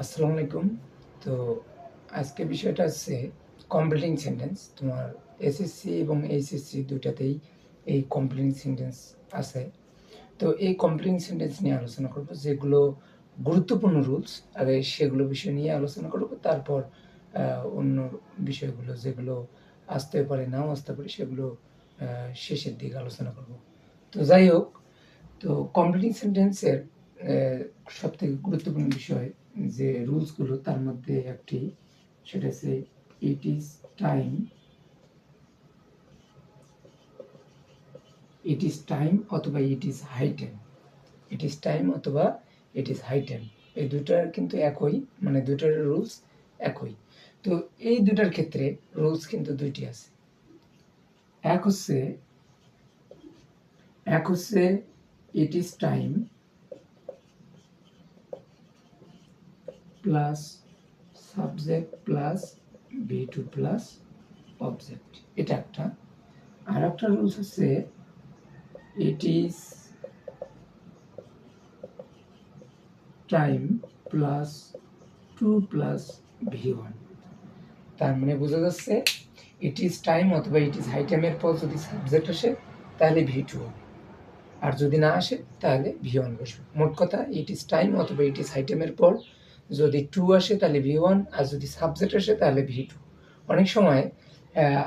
আসসালামু আলাইকুম। তো আজকে বিষয়টা হচ্ছে কমপ্লিটিং সেন্টেন্স তোমার এসএসসি এবং এইচএসসি দুটাতেই এই কমপ্লিটিং সেন্টেন্স আছে। তো এই কমপ্লিটিং সেন্টেন্স নিয়ে আলোচনা করব, যেগুলো গুরুত্বপূর্ণ রুলস আগে সেগুলো বিষয় নিয়ে আলোচনা করব। তারপর অন্য বিষয়গুলো যেগুলো আসতে পারে, নাও আসতে পারে, সেগুলো শেষের দিকে আলোচনা করব। তো যাই হোক, তো কমপ্লিটিং সেন্টেন্সের সব থেকে গুরুত্বপূর্ণ বিষয় যে রুলসগুলো তার মধ্যে একটি, সেটা হচ্ছে it is time it is time অথবা it is high time it is time অথবা ইট ইজ হাই টাইম এই দুটার কিন্তু একই মানে দুটার রুলস একই। তো এই দুটার ক্ষেত্রে রুলস কিন্তু দুইটি আছে। এক হচ্ছে এক হচ্ছে it is time plus subject plus V two plus object এটা একটা। আর একটা রুলস হচ্ছে it is time plus to plus V one তার মানে বোঝা যাচ্ছে ইট ইজ টাইম অথবা ইট ইজ হাই টাইমের পর যদি সাবজেক্ট আসে, তাহলে ভি টু হবে। আর যদি না আসে, তাহলে ভি ওয়ান বসবে। মোট কথা ইট ইজ টাইম অথবা ইট ইজ হাই টাইমের পর যদি টু আসে তাহলে ভি ওয়ান আর যদি সাবজেক্ট আসে তাহলে ভি টু অনেক সময়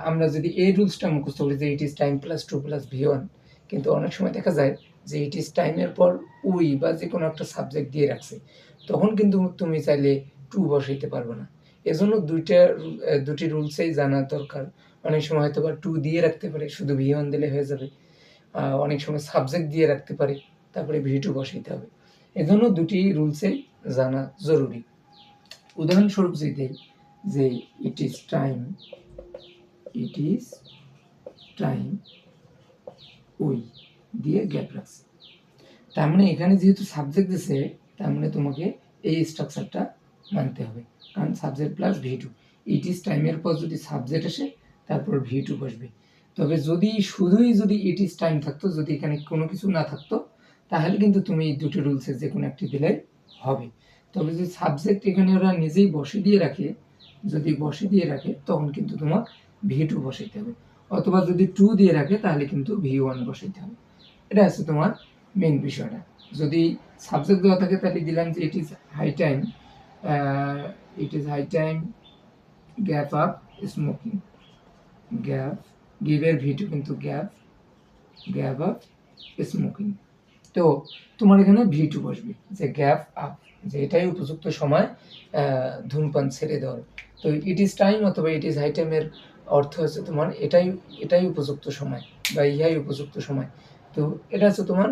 আমরা যদি এই রুলসটা মুখস্থ করি যে it is time plus to plus V one কিন্তু অনেক সময় দেখা যায় যে ইট ইজ টাইমের পর উই বা যে কোনো একটা সাবজেক্ট দিয়ে রাখছে, তখন কিন্তু তুমি চাইলে টু বসাইতে পারবে না। এজন্য দুইটা দুটি রুলসেই জানা দরকার। অনেক সময় হয়তো বা টু দিয়ে রাখতে পারে, শুধু ভি ওয়ান দিলে হয়ে যাবে। অনেক সময় সাবজেক্ট দিয়ে রাখতে পারে, তারপরে ভি টু বসাইতে হবে। এজন্য দুটি রুলসেই জানা জরুরি। উদাহরণস্বরূপ যদি দেই যে it is time it is time we দিয়ে গ্যাপ রাখছে। তার মানে এখানে যেহেতু সাবজেক্ট দিছে, তার মানে তোমাকে এই স্ট্রাকচারটা মানতে হবে। কারণ subject plus V two it is টাইমের পর যদি সাবজেক্ট আসে, তারপর ভি টু বসবে। তবে যদি শুধুই যদি ইট ইজ টাইম থাকতো, যদি এখানে কোনো কিছু না থাকতো, তাহলে কিন্তু তুমি এই দুটো রুলসের যে কোনো একটি দিলে হবে। তবে যদি সাবজেক্ট এখানে ওরা নিজেই বসে দিয়ে রাখে, যদি বসে দিয়ে রাখে, তখন কিন্তু তোমার ভি টু বসাইতে হবে। অথবা যদি টু দিয়ে রাখে, তাহলে কিন্তু ভি ওয়ান বসাইতে হবে। এটা আছে তোমার মেন বিষয়টা। যদি সাবজেক্ট দেওয়া থাকে, তাহলে দিলাম যে it is high time it is high time gave up smoking gave গিভের V two কিন্তু গ্যাপ গ্যাপ আপ স্মোকিং তো তোমার এখানে ভি টু বসবে, যে গ্যাপ আপ যে এটাই উপযুক্ত সময় ধূমপান ছেড়ে দেওয়ার। তো ইট ইজ টাইম অথবা ইট ইজ হাই টাইমের অর্থ হচ্ছে তোমার এটাই এটাই উপযুক্ত সময় বা ইহাই উপযুক্ত সময়। তো এটা হচ্ছে তোমার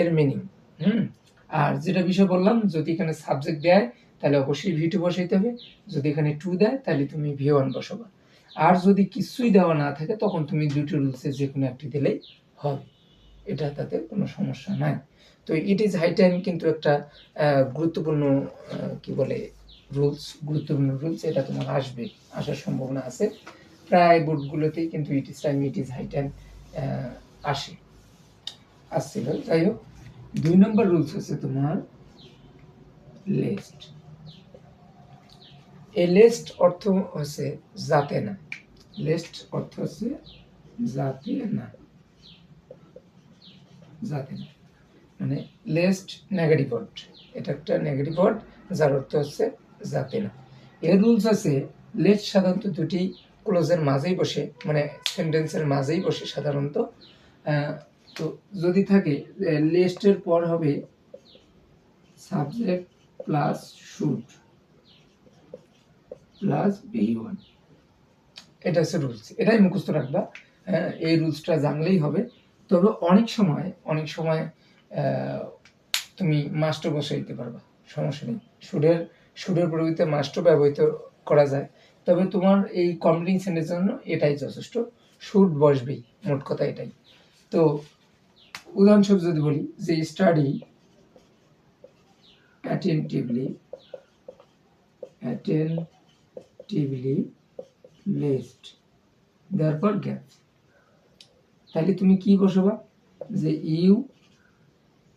এর মিনিং হুম? আর যেটা বিষয় বললাম, যদি এখানে সাবজেক্ট দেয়, তাহলে অবশ্যই ভি টু বসাইতে হবে। যদি এখানে টু দেয়, তাহলে তুমি ভি ওয়ান বসাবা। আর যদি কিছুই দেওয়া না থাকে, তখন তুমি দুটো রুলসে যে কোনো একটি দিলেই হবে। এটা তাতে কোনো সমস্যা নাই। তো ইট ইজ হাই টাইম কিন্তু একটা গুরুত্বপূর্ণ কি বলে রুলস গুরুত্বপূর্ণ রুলস এটা তোমার আসবে, আসার সম্ভাবনা আছে। প্রায় বোর্ডগুলোতেই কিন্তু it is time it is high time আসে। আসছিল, যাই হোক, দুই নম্বর রুলস হচ্ছে তোমার লেস্ট এই লেস্ট অর্থ হচ্ছে যাতে না। লেস্ট অর্থ হচ্ছে যাতে না। যাতে না। মানে লেস্ট নেগেটিভ ওয়ার্ড এটা একটা নেগেটিভ ওয়ার্ড যার অর্থ হচ্ছে যাতে না। এর রুলস আছে লেস্ট সাধারণত দুটি ক্লোজের মাঝেই বসে মানে সেন্টেন্সের মাঝেই বসে সাধারণত। তো যদি থাকে লেস্টের পর হবে subject plus should plus V one এটা হচ্ছে রুলস এটাই মুখস্থ রাখবা। হ্যাঁ এই রুলসটা জানলেই হবে। তবে অনেক সময় অনেক সময় তুমি মাস্টার বসে দিতে পারবা, সমস্যা নেই। সুরের সুরের পরিবর্তে মাস্টার ব্যবহৃত করা যায়। তবে তোমার এই কমপ্লিং সেন্টেন্সের জন্য এটাই যথেষ্ট। সুর বসবেই, মোট কথা এটাই। তো, উদাহরণস্বরূপ যদি বলি যে স্টাডি অ্যাটেন্টিভলি অ্যাটেন্টিভলি লিস্ট দেওয়ার পর গ্যাপ তাহলে তুমি কি বসাবা? যে you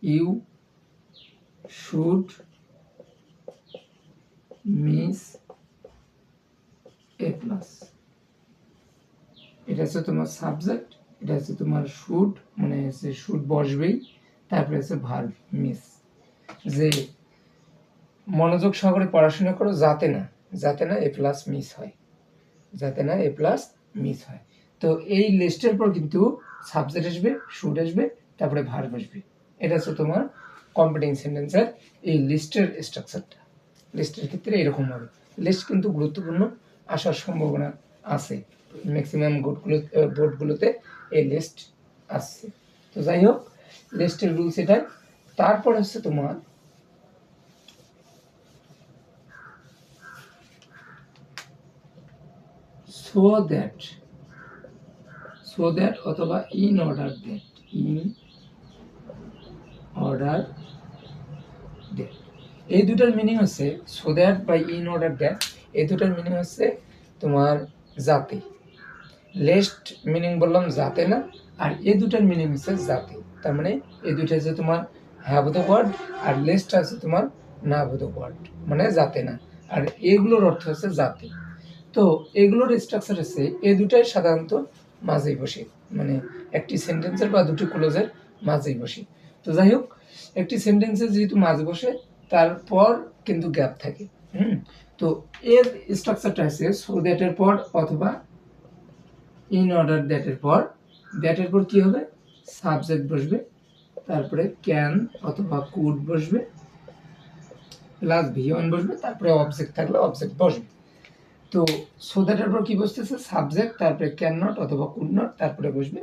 you should miss A plus. এটা হচ্ছে তোমার সাবজেক্ট, এটা হচ্ছে তোমার শুড মানে হচ্ছে শুড বসবেই, তারপরে হচ্ছে ভার্ব মিস। যে মনোযোগ সহকারে পড়াশোনা করো যাতে না যাতে না এ প্লাস মিস হয়, যাতে না এ প্লাস মিস হয়। তো এই লিস্টের পর কিন্তু সাবজেক্ট আসবে শুড আসবে, তারপরে ভার্ব আসবে। এটা হচ্ছে তোমার কম্পিটিং সেন্টেন্সের এই লিস্টের স্ট্রাকচারটা লিস্টের ক্ষেত্রে এরকম হবে। লিস্ট কিন্তু গুরুত্বপূর্ণ, আসার সম্ভাবনা আছে। ম্যাক্সিমাম বোর্ডগুলো বোর্ডগুলোতে এই লিস্ট আসছে তো যাই হোক লিস্টের রুলস এটাই। তারপর হচ্ছে তোমার সো দ্যাট সো দ্যাট অথবা in order that in order that এই দুটার মিনিং হচ্ছে সো দ্যাট বা ইন অর্ডার দ্যাট এই দুটার মিনিং হচ্ছে তোমার জাতি। লেস্ট মিনিং বললাম জাতে না, আর এই দুটার মিনিং হচ্ছে জাতি। তার মানে এই দুইটা হচ্ছে তোমার হ্যাবোধক ওয়ার্ড আর লেস্ট আছে তোমার না বোধক ওয়ার্ড মানে জাতে না। আর এগুলোর অর্থ হচ্ছে জাতি। তো এগুলোর স্ট্রাকচার হচ্ছে, এই দুটাই সাধারণত মাঝেই বসে। মানে একটি সেন্টেন্সের বা দুটি ক্লোজের মাঝেই বসে। তো যাই হোক, একটি সেন্টেন্সে যেহেতু মাঝে বসে, তারপর কিন্তু গ্যাপ থাকে। হুম? তো এর স্ট্রাকচারটা আছে সো দ্যাটের পর অথবা ইন অর্ডার দ্যাটের পর দ্যাটের পর কি হবে? সাবজেক্ট বসবে, তারপরে ক্যান অথবা কুড বসবে প্লাস ভি ওয়ান বসবে, তারপরে অবজেক্ট থাকলে অবজেক্ট বসবে। তো সো দ্যাটের পর কি বসতেছে? সাবজেক্ট তারপরে ক্যান নট অথবা কুড নট তারপরে বসবে।